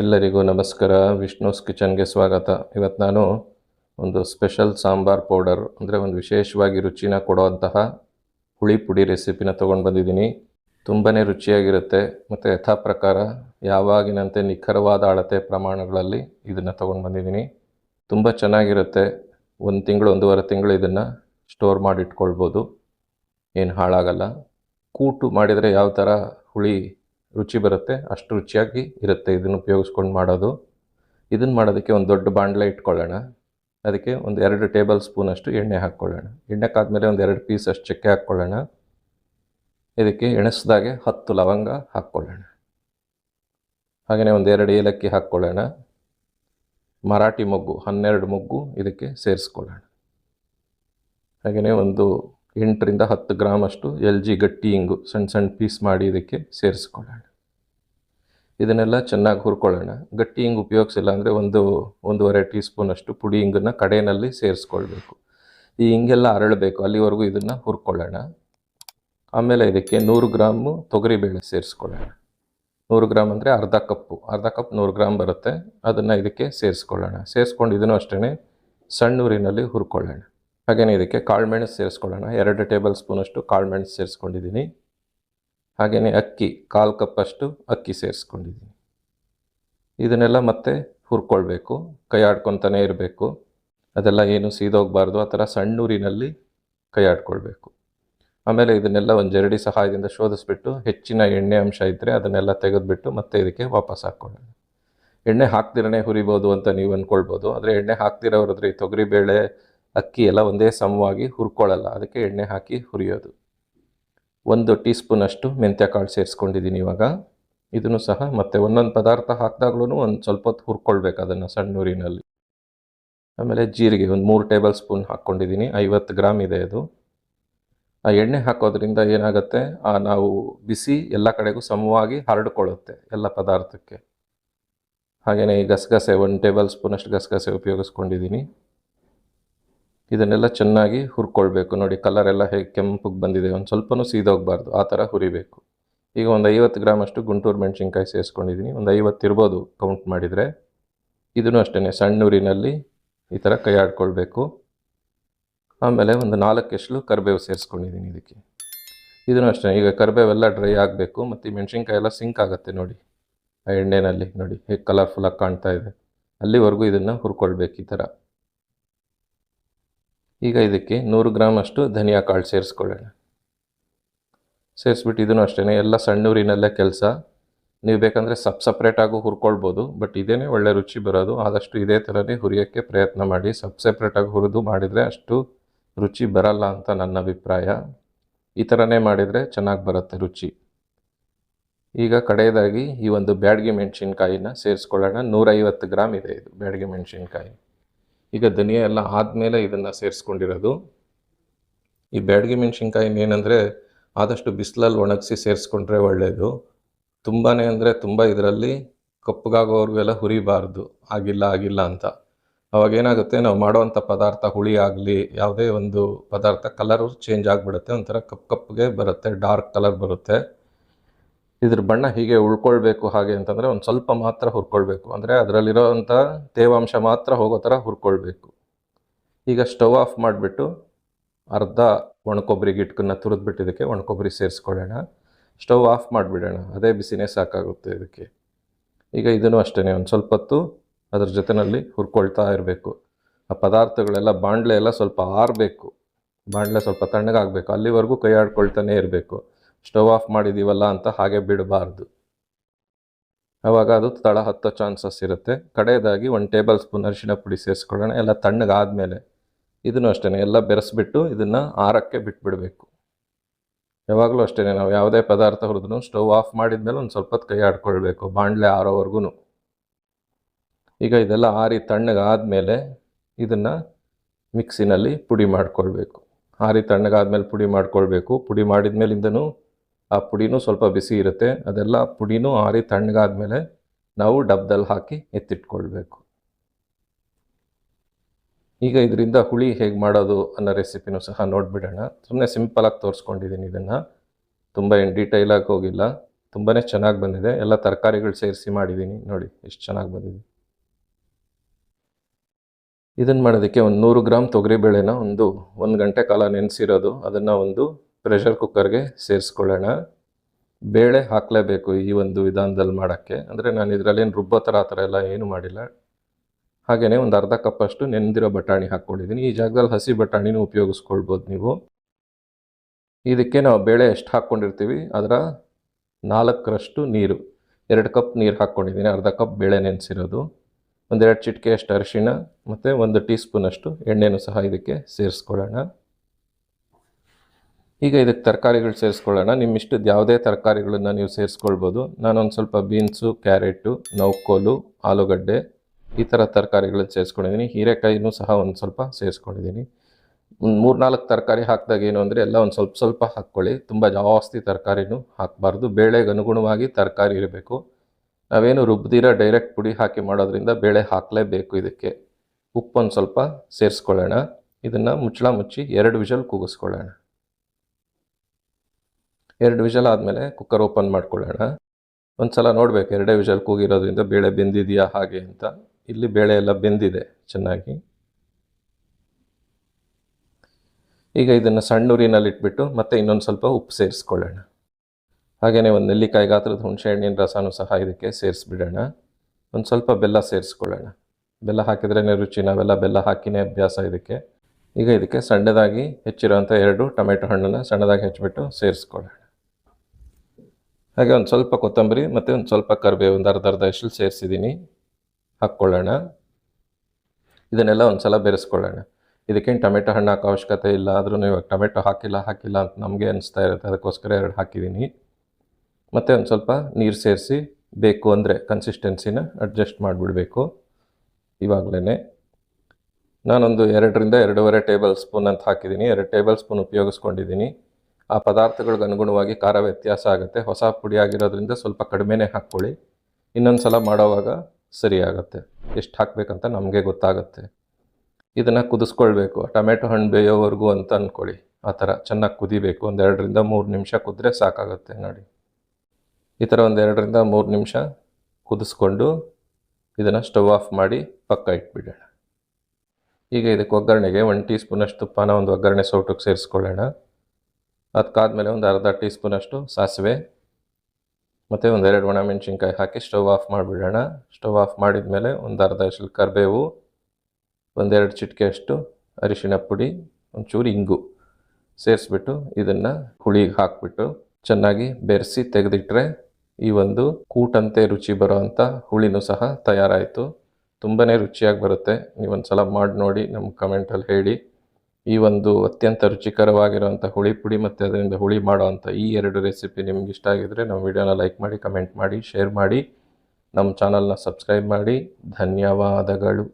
ಎಲ್ಲರಿಗೂ ನಮಸ್ಕಾರ. ವಿಷ್ಣುಸ್ ಕಿಚನ್ಗೆ ಸ್ವಾಗತ. ಇವತ್ತು ನಾನು ಒಂದು ಸ್ಪೆಷಲ್ ಸಾಂಬಾರ್ ಪೌಡರ್, ಅಂದರೆ ಒಂದು ವಿಶೇಷವಾಗಿ ರುಚಿನ ಕೊಡುವಂತಹ ಹುಳಿ ಪುಡಿ ರೆಸಿಪಿನ ತೊಗೊಂಡು ಬಂದಿದ್ದೀನಿ. ತುಂಬಾ ರುಚಿಯಾಗಿರುತ್ತೆ. ಮತ್ತು ಯಥಾ ಪ್ರಕಾರ ಯಾವಾಗಿನಂತೆ ನಿಖರವಾದ ಅಳತೆ ಪ್ರಮಾಣಗಳಲ್ಲಿ ಇದನ್ನು ತೊಗೊಂಡು ಬಂದಿದ್ದೀನಿ. ತುಂಬ ಚೆನ್ನಾಗಿರುತ್ತೆ. ಒಂದು ತಿಂಗಳು, ಒಂದೂವರೆ ತಿಂಗಳು ಇದನ್ನು ಸ್ಟೋರ್ ಮಾಡಿಟ್ಕೊಳ್ಬೋದು. ಏನು ಹಾಳಾಗಲ್ಲ. ಕೂಟು ಮಾಡಿದರೆ ಯಾವ ಥರ ಹುಳಿ ರುಚಿ ಬರುತ್ತೆ, ಅಷ್ಟು ರುಚಿಯಾಗಿ ಇರುತ್ತೆ. ಇದನ್ನು ಉಪಯೋಗಿಸ್ಕೊಂಡು ಮಾಡೋದು. ಇದನ್ನು ಮಾಡೋದಕ್ಕೆ ಒಂದು ದೊಡ್ಡ ಬಾಣಲೆ ಇಟ್ಕೊಳ್ಳೋಣ. ಅದಕ್ಕೆ ಒಂದು ಎರಡು ಟೇಬಲ್ ಸ್ಪೂನಷ್ಟು ಎಣ್ಣೆ ಹಾಕ್ಕೊಳ್ಳೋಣ. ಎಣ್ಣೆ ಕಾದ್ಮೇಲೆ ಒಂದು ಎರಡು ಪೀಸ್ ಅಷ್ಟು ಚಕ್ಕೆ ಹಾಕ್ಕೊಳ್ಳೋಣ. ಇದಕ್ಕೆ ಎಣಸ್ದಾಗೆ ಹತ್ತು ಲವಂಗ ಹಾಕ್ಕೊಳ್ಳೋಣ. ಹಾಗೆಯೇ ಒಂದು ಎರಡು ಏಲಕ್ಕಿ ಹಾಕ್ಕೊಳ್ಳೋಣ. ಮರಾಠಿ ಮೊಗ್ಗು, ಹನ್ನೆರಡು ಮೊಗ್ಗು ಇದಕ್ಕೆ ಸೇರಿಸ್ಕೊಳ್ಳೋಣ. ಹಾಗೆಯೇ ಒಂದು ಎಂಟರಿಂದ ಹತ್ತು ಗ್ರಾಮಷ್ಟು ಎಲ್ ಜಿ ಗಟ್ಟಿ ಹಿಂಗು ಸಣ್ಣ ಸಣ್ಣ ಪೀಸ್ ಮಾಡಿ ಇದಕ್ಕೆ ಸೇರಿಸ್ಕೊಳ್ಳೋಣ. ಇದನ್ನೆಲ್ಲ ಚೆನ್ನಾಗಿ ಹುರ್ಕೊಳ್ಳೋಣ. ಗಟ್ಟಿ ಹಿಂಗೆ ಉಪಯೋಗಿಸಿಲ್ಲ ಅಂದರೆ ಒಂದು ಒಂದೂವರೆ ಟೀ ಸ್ಪೂನಷ್ಟು ಪುಡಿ ಹಿಂಗನ್ನು ಕಡೆಯಲ್ಲಿ ಸೇರಿಸ್ಕೊಳ್ಬೇಕು. ಈ ಹಿಂಗೆಲ್ಲ ಅರಳಬೇಕು, ಅಲ್ಲಿವರೆಗೂ ಇದನ್ನು ಹುರ್ಕೊಳ್ಳೋಣ. ಆಮೇಲೆ ಇದಕ್ಕೆ ನೂರು ಗ್ರಾಮು ತೊಗರಿಬೇಳೆ ಸೇರಿಸ್ಕೊಳ್ಳೋಣ. ನೂರು ಗ್ರಾಮ್ ಅಂದರೆ ಅರ್ಧ ಕಪ್ಪು, ಅರ್ಧ ಕಪ್ ನೂರು ಗ್ರಾಮ್ ಬರುತ್ತೆ. ಅದನ್ನು ಇದಕ್ಕೆ ಸೇರಿಸ್ಕೊಳ್ಳೋಣ. ಸೇರಿಸ್ಕೊಂಡು ಇದನ್ನು ಅಷ್ಟೇ ಸಣ್ಣೂರಿನಲ್ಲಿ ಹುರ್ಕೊಳ್ಳೋಣ. ಹಾಗೆಯೇ ಇದಕ್ಕೆ ಕಾಳುಮೆಣಸು ಸೇರಿಸ್ಕೊಳ್ಳೋಣ. ಎರಡು ಟೇಬಲ್ ಸ್ಪೂನಷ್ಟು ಕಾಳುಮೆಣಸು ಸೇರಿಸ್ಕೊಂಡಿದ್ದೀನಿ. ಹಾಗೆಯೇ ಅಕ್ಕಿ ಕಾಲು ಕಪ್ಪಷ್ಟು ಅಕ್ಕಿ ಸೇರಿಸ್ಕೊಂಡಿದ್ದೀನಿ. ಇದನ್ನೆಲ್ಲ ಮತ್ತೆ ಹುರ್ಕೊಳ್ಬೇಕು ಕೈ ಆಡ್ಕೊತಾನೆ ಇರಬೇಕು. ಅದೆಲ್ಲ ಏನು ಸೀದೋಗಬಾರ್ದು, ಆ ಥರ ಸಣ್ಣೂರಿನಲ್ಲಿ ಕೈ ಆಡ್ಕೊಳ್ಬೇಕು ಆಮೇಲೆ ಇದನ್ನೆಲ್ಲ ಒಂದು ಜರಡಿ ಸಹಾಯದಿಂದ ಶೋಧಿಸ್ಬಿಟ್ಟು ಹೆಚ್ಚಿನ ಎಣ್ಣೆ ಅಂಶ ಇದ್ದರೆ ಅದನ್ನೆಲ್ಲ ತೆಗೆದುಬಿಟ್ಟು ಮತ್ತೆ ಇದಕ್ಕೆ ವಾಪಸ್ ಹಾಕ್ಕೊಳ್ಳೋಣ. ಎಣ್ಣೆ ಹಾಕ್ದಿರನೇ ಹುರಿಬೋದು ಅಂತ ನೀವು ಅಂದ್ಕೊಳ್ಬೋದು ಆದರೆ ಎಣ್ಣೆ ಹಾಕ್ದಿರೋರಾದ್ರೆ ತೊಗರಿಬೇಳೆ, ಅಕ್ಕಿ ಎಲ್ಲ ಒಂದೇ ಸಮವಾಗಿ ಹುರ್ಕೊಳ್ಳಲ್ಲ, ಅದಕ್ಕೆ ಎಣ್ಣೆ ಹಾಕಿ ಹುರಿಯೋದು. ಒಂದು ಟೀ ಸ್ಪೂನಷ್ಟು ಕಾಳು ಸೇರಿಸ್ಕೊಂಡಿದ್ದೀನಿ ಇವಾಗ. ಇದನ್ನು ಸಹ ಮತ್ತೆ ಒಂದೊಂದು ಪದಾರ್ಥ ಹಾಕಿದಾಗ್ಲೂ ಒಂದು ಸ್ವಲ್ಪ ಹೊತ್ತು ಹುರ್ಕೊಳ್ಬೇಕು ಅದನ್ನು ಸಣ್ಣೂರಿನಲ್ಲಿ ಆಮೇಲೆ ಜೀರಿಗೆ ಒಂದು ಮೂರು ಟೇಬಲ್ ಸ್ಪೂನ್ ಹಾಕ್ಕೊಂಡಿದ್ದೀನಿ. ಐವತ್ತು ಗ್ರಾಮ್ ಇದೆ ಅದು. ಆ ಎಣ್ಣೆ ಹಾಕೋದ್ರಿಂದ ಏನಾಗುತ್ತೆ? ಆ ನಾವು ಬಿಸಿ ಎಲ್ಲ ಕಡೆಗೂ ಸಮವಾಗಿ ಹರಡ್ಕೊಳ್ಳುತ್ತೆ ಎಲ್ಲ ಪದಾರ್ಥಕ್ಕೆ. ಹಾಗೆಯೇ ಈ ಗಸಗಸೆ, ಒಂದು ಟೇಬಲ್ ಸ್ಪೂನಷ್ಟು ಗಸಗಸೆ ಉಪಯೋಗಿಸ್ಕೊಂಡಿದ್ದೀನಿ. ಇದನ್ನೆಲ್ಲ ಚೆನ್ನಾಗಿ ಹುರ್ಕೊಳ್ಬೇಕು. ನೋಡಿ ಕಲರ್ ಎಲ್ಲ ಹೇಗೆ ಕೆಂಪಗೆ ಬಂದಿದೆ, ಒಂದು ಸ್ವಲ್ಪನೂ ಸೀದೋಗಬಾರ್ದು, ಆ ಥರ ಹುರಿಬೇಕು. ಈಗ ಒಂದು ಐವತ್ತು ಗ್ರಾಮ್ ಅಷ್ಟು ಗುಂಟೂರು ಮೆಣಸಿನ್ಕಾಯಿ ಸೇರಿಸ್ಕೊಂಡಿದ್ದೀನಿ ಒಂದು ಐವತ್ತು ಇರ್ಬೋದು ಕೌಂಟ್ ಮಾಡಿದರೆ. ಇದನ್ನು ಅಷ್ಟೇ ಸಣ್ಣೂರಿನಲ್ಲಿ ಈ ಥರ ಕೈ ಆಡ್ಕೊಳ್ಬೇಕು. ಆಮೇಲೆ ಒಂದು ನಾಲ್ಕು ಕರಿಬೇವು ಸೇರಿಸ್ಕೊಂಡಿದ್ದೀನಿ ಇದಕ್ಕೆ. ಇದನ್ನು ಅಷ್ಟೇ ಈಗ ಕರಿಬೇವೆಲ್ಲ ಡ್ರೈ ಆಗಬೇಕು, ಮತ್ತು ಮೆಣಸಿನ್ಕಾಯಿ ಎಲ್ಲ ಸಿಂಕ್ ಆಗುತ್ತೆ ನೋಡಿ, ಆ ಎಣ್ಣೆನಲ್ಲಿ ನೋಡಿ, ಹೇಗೆ ಕಲರ್ಫುಲ್ಲಾಗಿ ಕಾಣ್ತಾ ಇದೆ. ಅಲ್ಲಿವರೆಗೂ ಇದನ್ನು ಹುರ್ಕೊಳ್ಬೇಕು ಈ ಥರ. ಈಗ ಇದಕ್ಕೆ ನೂರು ಗ್ರಾಮ್ ಅಷ್ಟು ಧನಿಯಾ ಕಾಳು ಸೇರಿಸ್ಕೊಳ್ಳೋಣ. ಸೇರಿಸ್ಬಿಟ್ಟು ಇದನ್ನು ಅಷ್ಟೇ ಎಲ್ಲ ಸಣ್ಣೂರಿನಲ್ಲೇ ಕೆಲಸ. ನೀವು ಬೇಕಂದರೆ ಸಪ್ ಸಪ್ರೇಟಾಗೂ ಹುರ್ಕೊಳ್ಬೋದು, ಬಟ್ ಇದೇ ಒಳ್ಳೆ ರುಚಿ ಬರೋದು, ಆದಷ್ಟು ಇದೇ ಥರನೇ ಹುರಿಯೋಕ್ಕೆ ಪ್ರಯತ್ನ ಮಾಡಿ. ಸಪ್ ಸಪ್ರೇಟಾಗಿ ಹುರಿದು ಮಾಡಿದರೆ ಅಷ್ಟು ರುಚಿ ಬರಲ್ಲ ಅಂತ ನನ್ನ ಅಭಿಪ್ರಾಯ. ಈ ಥರನೇ ಮಾಡಿದರೆ ಚೆನ್ನಾಗಿ ಬರುತ್ತೆ ರುಚಿ. ಈಗ ಕಡೆಯದಾಗಿ ಈ ಒಂದು ಬ್ಯಾಡ್ಗೆ ಮೆಣಸಿನ್ಕಾಯಿನ ಸೇರಿಸ್ಕೊಳ್ಳೋಣ. ನೂರೈವತ್ತು ಗ್ರಾಮ್ ಇದೆ ಇದು ಬ್ಯಾಡ್ಗೆ ಮೆಣಸಿನ್ಕಾಯಿ. ಈಗ ಧನಿಯಾ ಎಲ್ಲ ಆದಮೇಲೆ ಇದನ್ನು ಸೇರಿಸ್ಕೊಂಡಿರೋದು. ಈ ಬ್ಯಾಡಗಿ ಮೆಣಸಿನ್ಕಾಯಿನ ಏನಂದರೆ ಆದಷ್ಟು ಬಿಸಿಲಲ್ಲಿ ಒಣಗಿಸಿ ಸೇರಿಸ್ಕೊಂಡ್ರೆ ಒಳ್ಳೆಯದು ತುಂಬಾ ಅಂದರೆ ತುಂಬ ಇದರಲ್ಲಿ ಕಪ್ಪಗಾಗೋವರೆಗೂ ಎಲ್ಲ ಹುರಿಬಾರ್ದು. ಆಗಿಲ್ಲ ಆಗಿಲ್ಲ ಅಂತ. ಅವಾಗ ಏನಾಗುತ್ತೆ, ನಾವು ಮಾಡೋವಂಥ ಪದಾರ್ಥ ಹುಳಿ ಆಗಲಿ, ಯಾವುದೇ ಒಂದು ಪದಾರ್ಥ ಕಲರು ಚೇಂಜ್ ಆಗಿಬಿಡುತ್ತೆ. ಒಂಥರ ಕಪ್ಪು ಕಪ್ಪಗೆ ಬರುತ್ತೆ ಡಾರ್ಕ್ ಕಲರ್ ಬರುತ್ತೆ. ಇದ್ರ ಬಣ್ಣ ಹೀಗೆ ಉಳ್ಕೊಳ್ಬೇಕು ಹಾಗೆ ಅಂತಂದರೆ ಒಂದು ಸ್ವಲ್ಪ ಮಾತ್ರ ಹುರ್ಕೊಳ್ಬೇಕು. ಅಂದರೆ ಅದರಲ್ಲಿರೋವಂಥ ತೇವಾಂಶ ಮಾತ್ರ ಹೋಗೋ ಥರ ಹುರ್ಕೊಳ್ಬೇಕು. ಈಗ ಸ್ಟವ್ ಆಫ್ ಮಾಡಿಬಿಟ್ಟು ಅರ್ಧ ಒಣಕೊಬ್ಬರಿ ಗಿಟ್ಕನ್ನ ತುರಿದ್ಬಿಟ್ಟು ಇದಕ್ಕೆ ಒಣಕೊಬ್ಬರಿ ಸೇರಿಸ್ಕೊಳ್ಳೋಣ. ಸ್ಟವ್ ಆಫ್ ಮಾಡಿಬಿಡೋಣ. ಅದೇ ಬಿಸಿನೇ ಸಾಕಾಗುತ್ತೆ ಇದಕ್ಕೆ. ಈಗ ಇದನ್ನು ಅಷ್ಟೇ ಒಂದು ಸ್ವಲ್ಪ ಹೊತ್ತು ಅದ್ರ ಜೊತೆಯಲ್ಲಿ ಹುರ್ಕೊಳ್ತಾ ಇರಬೇಕು. ಆ ಪದಾರ್ಥಗಳೆಲ್ಲ ಬಾಣಲೆ ಎಲ್ಲ ಸ್ವಲ್ಪ ಆರಬೇಕು. ಬಾಣಲೆ ಸ್ವಲ್ಪ ತಣ್ಣಗಾಗಬೇಕು. ಅಲ್ಲಿವರೆಗೂ ಕೈ ಇರಬೇಕು. ಸ್ಟವ್ ಆಫ್ ಮಾಡಿದ್ದೀವಲ್ಲ ಅಂತ ಹಾಗೆ ಬಿಡಬಾರ್ದು. ಆವಾಗ ಅದು ತಳ ಹತ್ತೋ ಚಾನ್ಸಸ್ ಇರುತ್ತೆ. ಕಡೆಯದಾಗಿ ಒಂದು ಟೇಬಲ್ ಸ್ಪೂನ್ ಅರಿಶಿನ ಪುಡಿ ಸೇರಿಸ್ಕೊಳ್ಳೋಣ. ಎಲ್ಲ ತಣ್ಣಗಾದಮೇಲೆ ಇದನ್ನು ಅಷ್ಟೇ ಎಲ್ಲ ಬೆರೆಸ್ಬಿಟ್ಟು ಇದನ್ನು ಆರಕ್ಕೆ ಬಿಟ್ಬಿಡಬೇಕು. ಯಾವಾಗಲೂ ಅಷ್ಟೇ ನಾವು ಯಾವುದೇ ಪದಾರ್ಥ ಹುರಿದ್ರೂ ಸ್ಟವ್ ಆಫ್ ಮಾಡಿದ್ಮೇಲೆ ಒಂದು ಸ್ವಲ್ಪ ಕೈ ಆಡ್ಕೊಳ್ಬೇಕು, ಬಾಣಲೆ ಆರೋವರೆಗೂ ಈಗ ಇದೆಲ್ಲ ಆರಿ ತಣ್ಣಗಾದಮೇಲೆ ಇದನ್ನು ಮಿಕ್ಸಿನಲ್ಲಿ ಪುಡಿ ಮಾಡ್ಕೊಳ್ಬೇಕು. ಆರಿ ತಣ್ಣಗಾದ್ಮೇಲೆ ಪುಡಿ ಮಾಡ್ಕೊಳ್ಬೇಕು. ಪುಡಿ ಮಾಡಿದ ಮೇಲಿಂದನೂ ಆ ಪುಡಿನೂ ಸ್ವಲ್ಪ ಬಿಸಿ ಇರುತ್ತೆ. ಅದೆಲ್ಲ ಪುಡಿನೂ ಆರಿ ತಣ್ಣಗಾದ್ಮೇಲೆ ನಾವು ಡಬ್ದಲ್ಲಿ ಹಾಕಿ ಎತ್ತಿಟ್ಕೊಳ್ಬೇಕು. ಈಗ ಇದರಿಂದ ಹುಳಿ ಹೇಗೆ ಮಾಡೋದು ಅನ್ನೋ ರೆಸಿಪಿನೂ ಸಹ ನೋಡಿಬಿಡೋಣ. ಸುಮ್ಮನೆ ಸಿಂಪಲಾಗಿ ತೋರಿಸ್ಕೊಂಡಿದ್ದೀನಿ ಇದನ್ನು. ತುಂಬ ಏನು ಡೀಟೈಲಾಗಿ ಹೋಗಿಲ್ಲ. ತುಂಬಾ ಚೆನ್ನಾಗಿ ಬಂದಿದೆ. ಎಲ್ಲ ತರಕಾರಿಗಳು ಸೇರಿಸಿ ಮಾಡಿದ್ದೀನಿ ನೋಡಿ, ಎಷ್ಟು ಚೆನ್ನಾಗಿ ಬಂದಿದೆ. ಇದನ್ನು ಮಾಡೋದಕ್ಕೆ ಒಂದು ನೂರು ಗ್ರಾಮ್ ತೊಗರಿಬೇಳೆನ ಒಂದು ಒಂದು ಗಂಟೆ ಕಾಲ ನೆನೆಸಿರೋದು. ಅದನ್ನು ಒಂದು ಪ್ರೆಷರ್ ಕುಕ್ಕರ್ಗೆ ಸೇರಿಸ್ಕೊಳ್ಳೋಣ. ಬೇಳೆ ಹಾಕಲೇಬೇಕು ಈ ಒಂದು ವಿಧಾನದಲ್ಲಿ ಮಾಡೋಕ್ಕೆ. ಅಂದರೆ ನಾನು ಇದರಲ್ಲೇನು ರುಬ್ಬೋ ಥರ ಆ ಥರ ಎಲ್ಲ ಏನೂ ಮಾಡಿಲ್ಲ. ಹಾಗೆಯೇ ಒಂದು ಅರ್ಧ ಕಪ್ಪಷ್ಟು ನೆನೆದಿರೋ ಬಟಾಣಿ ಹಾಕ್ಕೊಂಡಿದ್ದೀನಿ. ಈ ಜಾಗದಲ್ಲಿ ಹಸಿ ಬಟಾಣಿನೂ ಉಪಯೋಗಿಸ್ಕೊಳ್ಬೋದು ನೀವು. ಇದಕ್ಕೆ ನಾವು ಬೇಳೆ ಎಷ್ಟು ಹಾಕ್ಕೊಂಡಿರ್ತೀವಿ? ಅದರ ನಾಲ್ಕರಷ್ಟು ನೀರು. ಎರಡು ಕಪ್ ನೀರು ಹಾಕ್ಕೊಂಡಿದ್ದೀನಿ. ಅರ್ಧ ಕಪ್ ಬೇಳೆ ನೆನೆಸಿರೋದು. ಒಂದೆರಡು ಚಿಟಿಕೆಯಷ್ಟು ಅರಿಶಿಣ ಮತ್ತು ಒಂದು ಟೀ ಸ್ಪೂನಷ್ಟು ಎಣ್ಣೆನೂ ಸಹ ಇದಕ್ಕೆ ಸೇರಿಸ್ಕೊಳ್ಳೋಣ. ಈಗ ಇದಕ್ಕೆ ತರಕಾರಿಗಳು ಸೇರಿಸ್ಕೊಳ್ಳೋಣ. ನಿಮ್ಮ ಇಷ್ಟದ ಯಾವುದೇ ತರಕಾರಿಗಳನ್ನು ನೀವು ಸೇರಿಸ್ಕೊಳ್ಬೋದು. ನಾನೊಂದು ಸ್ವಲ್ಪ ಬೀನ್ಸು, ಕ್ಯಾರೆಟು, ನೌಕೋಲು, ಆಲೂಗಡ್ಡೆ ಈ ಥರ ತರಕಾರಿಗಳನ್ನು ಸೇರಿಸ್ಕೊಂಡಿದ್ದೀನಿ ಹೀರೆಕಾಯಿನೂ ಸಹ ಒಂದು ಸ್ವಲ್ಪ ಸೇರಿಸ್ಕೊಂಡಿದ್ದೀನಿ ಮೂರು ನಾಲ್ಕು ತರಕಾರಿ ಹಾಕಿದಾಗ ಏನು ಅಂದರೆ ಎಲ್ಲ ಒಂದು ಸ್ವಲ್ಪ ಸ್ವಲ್ಪ ಹಾಕ್ಕೊಳ್ಳಿ. ತುಂಬ ಜಾಸ್ತಿ ತರಕಾರಿನೂ ಹಾಕಬಾರ್ದು. ಬೇಳೆಗೆ ಅನುಗುಣವಾಗಿ ತರಕಾರಿ ಇರಬೇಕು. ನಾವೇನು ರುಬ್ದಿರ ಡೈರೆಕ್ಟ್ ಪುಡಿ ಹಾಕಿ ಮಾಡೋದ್ರಿಂದ ಬೇಳೆ ಹಾಕಲೇಬೇಕು ಇದಕ್ಕೆ. ಉಪ್ಪೊಂದು ಸ್ವಲ್ಪ ಸೇರಿಸ್ಕೊಳ್ಳೋಣ. ಇದನ್ನು ಮುಚ್ಚಳ ಮುಚ್ಚಿ ಎರಡು ವಿಷಲ್ ಕೂಗಿಸ್ಕೊಳ್ಳೋಣ. ಎರಡು ವಿಷಲ್ ಆದಮೇಲೆ ಕುಕ್ಕರ್ ಓಪನ್ ಮಾಡ್ಕೊಳ್ಳೋಣ. ಒಂದು ಸಲ ನೋಡಬೇಕು, ಎರಡೇ ವಿಷಲ್ ಕೂಗಿರೋದ್ರಿಂದ ಬೇಳೆ ಬೆಂದಿದೆಯಾ ಹಾಗೆ ಅಂತ. ಇಲ್ಲಿ ಬೇಳೆ ಎಲ್ಲ ಬೆಂದಿದೆ ಚೆನ್ನಾಗಿ. ಈಗ ಇದನ್ನು ಸಣ್ಣ ಉರಿನಲ್ಲಿ ಇಟ್ಬಿಟ್ಟು ಮತ್ತೆ ಇನ್ನೊಂದು ಸ್ವಲ್ಪ ಉಪ್ಪು ಸೇರಿಸ್ಕೊಳ್ಳೋಣ. ಹಾಗೆಯೇ ಒಂದು ನೆಲ್ಲಿಕಾಯಿ ಗಾತ್ರದ ಹುಣಸೆ ಹಣ್ಣಿನ ರಸನೂ ಸಹ ಇದಕ್ಕೆ ಸೇರಿಸ್ಬಿಡೋಣ. ಒಂದು ಸ್ವಲ್ಪ ಬೆಲ್ಲ ಸೇರಿಸ್ಕೊಳ್ಳೋಣ. ಬೆಲ್ಲ ಹಾಕಿದ್ರೇ ರುಚಿ, ನಾವೆಲ್ಲ ಬೆಲ್ಲ ಹಾಕಿನೇ ಅಭ್ಯಾಸ ಇದಕ್ಕೆ. ಈಗ ಇದಕ್ಕೆ ಸಣ್ಣದಾಗಿ ಹೆಚ್ಚಿರೋಂಥ ಎರಡು ಟೊಮೆಟೊ ಹಣ್ಣನ್ನು ಸಣ್ಣದಾಗಿ ಹೆಚ್ಚಿಬಿಟ್ಟು ಸೇರಿಸ್ಕೊಳ್ಳೋಣ. ಹಾಗೆ ಒಂದು ಸ್ವಲ್ಪ ಕೊತ್ತಂಬರಿ ಮತ್ತು ಒಂದು ಸ್ವಲ್ಪ ಕರಿಬೇವು ಒಂದು ಅರ್ಧ ಅರ್ಧ ಎಷ್ಟು ಸೇರಿಸಿದ್ದೀನಿ. ಹಾಕ್ಕೊಳ್ಳೋಣ. ಇದನ್ನೆಲ್ಲ ಒಂದು ಸಲ ಬೆರೆಸ್ಕೊಳ್ಳೋಣ. ಇದಕ್ಕೇನು ಟೊಮೆಟೊ ಹಣ್ಣು ಹಾಕೋ ಅವಶ್ಯಕತೆ ಇಲ್ಲ. ಆದರೂ ನೀವು ಟೊಮೆಟೊ ಹಾಕಿಲ್ಲ ಹಾಕಿಲ್ಲ ಅಂತ ನಮಗೆ ಅನಿಸ್ತಾ ಇರುತ್ತೆ. ಅದಕ್ಕೋಸ್ಕರ ಎರಡು ಹಾಕಿದ್ದೀನಿ. ಮತ್ತು ಒಂದು ಸ್ವಲ್ಪ ನೀರು ಸೇರಿಸಿ ಬೇಕು ಅಂದರೆ ಕನ್ಸಿಸ್ಟೆನ್ಸಿನ ಅಡ್ಜಸ್ಟ್ ಮಾಡಿಬಿಡಬೇಕು. ಇವಾಗಲೇ ನಾನೊಂದು ಎರಡರಿಂದ ಎರಡೂವರೆ ಟೇಬಲ್ ಸ್ಪೂನ್ ಅಂತ ಹಾಕಿದ್ದೀನಿ. ಎರಡು ಟೇಬಲ್ ಸ್ಪೂನ್ ಉಪಯೋಗಿಸ್ಕೊಂಡಿದ್ದೀನಿ. ಆ ಪದಾರ್ಥಗಳಿಗೆ ಅನುಗುಣವಾಗಿ ಖಾರ ವ್ಯತ್ಯಾಸ ಆಗುತ್ತೆ. ಹೊಸ ಪುಡಿ ಆಗಿರೋದ್ರಿಂದ ಸ್ವಲ್ಪ ಕಡಿಮೆನೇ ಹಾಕ್ಕೊಳ್ಳಿ. ಇನ್ನೊಂದು ಸಲ ಮಾಡೋವಾಗ ಸರಿ ಆಗುತ್ತೆ. ಎಷ್ಟು ಹಾಕಬೇಕಂತ ನಮಗೆ ಗೊತ್ತಾಗುತ್ತೆ. ಇದನ್ನು ಕುದಿಸ್ಕೊಳ್ಬೇಕು. ಟೊಮೆಟೊ ಹಣ್ಣು ಬೇಯೋವರೆಗೂ ಅಂತ ಅಂದ್ಕೊಳ್ಳಿ ಆ ಥರ ಚೆನ್ನಾಗಿ ಕುದಿಬೇಕು. ಒಂದು ಎರಡರಿಂದ ಮೂರು ನಿಮಿಷ ಕುದ್ರೆ ಸಾಕಾಗುತ್ತೆ ನೋಡಿ. ಈ ಥರ ಒಂದೆರಡರಿಂದ ಮೂರು ನಿಮಿಷ ಕುದಿಸ್ಕೊಂಡು ಇದನ್ನು ಸ್ಟವ್ ಆಫ್ ಮಾಡಿ ಪಕ್ಕ ಇಟ್ಬಿಡೋಣ. ಈಗ ಇದಕ್ಕೆ ಒಗ್ಗರಣೆಗೆ ಒನ್ ಟೀ ಸ್ಪೂನಷ್ಟು ತುಪ್ಪನ, ಒಂದು ಒಗ್ಗರಣೆ ಸೌಟಕ್ಕೆ ಸೇರಿಸ್ಕೊಳ್ಳೋಣ. ಅದಕ್ಕಾದ್ಮೇಲೆ ಒಂದು ಅರ್ಧ ಟೀ ಸ್ಪೂನಷ್ಟು ಸಾಸಿವೆ, ಮತ್ತು ಒಂದೆರಡು ಒಣಮೆಣ್ಸಿನ್ಕಾಯಿ ಹಾಕಿ ಸ್ಟವ್ ಆಫ್ ಮಾಡಿಬಿಡೋಣ. ಸ್ಟವ್ ಆಫ್ ಮಾಡಿದ ಮೇಲೆ ಒಂದು ಅರ್ಧ ಎಸಳು ಕರಿಬೇವು, ಒಂದೆರಡು ಚಿಟಿಕೆಯಷ್ಟು ಅರಿಶಿಣ ಪುಡಿ, ಒಂಚೂರು ಇಂಗು ಸೇರಿಸ್ಬಿಟ್ಟು ಇದನ್ನು ಹುಳಿಗೆ ಹಾಕ್ಬಿಟ್ಟು ಚೆನ್ನಾಗಿ ಬೆರೆಸಿ ತೆಗೆದಿಟ್ರೆ ಈ ಒಂದು ಕೂಟಂತೆ ರುಚಿ ಬರೋವಂಥ ಹುಳಿನೂ ಸಹ ತಯಾರಾಯಿತು. ತುಂಬಾ ರುಚಿಯಾಗಿ ಬರುತ್ತೆ. ನೀವೊಂದು ಸಲ ಮಾಡಿ ನೋಡಿ ನಮ್ಮ ಕಮೆಂಟಲ್ಲಿ ಹೇಳಿ. ಈ ಒಂದು ಅತ್ಯಂತ ರುಚಿಕರವಾಗಿರುವಂಥ ಹುಳಿ ಪುಡಿ ಮತ್ತು ಅದರಿಂದ ಹುಳಿ ಮಾಡುವಂಥ ಈ ಎರಡು ರೆಸಿಪಿ ನಿಮ್ಗೆ ಇಷ್ಟ ಆಗಿದ್ರೆ ನಮ್ಮ ವಿಡಿಯೋನ ಲೈಕ್ ಮಾಡಿ ಕಮೆಂಟ್ ಮಾಡಿ ಶೇರ್ ಮಾಡಿ, ನಮ್ಮ ಚಾನಲ್ನ ಸಬ್ಸ್ಕ್ರೈಬ್ ಮಾಡಿ. ಧನ್ಯವಾದಗಳು.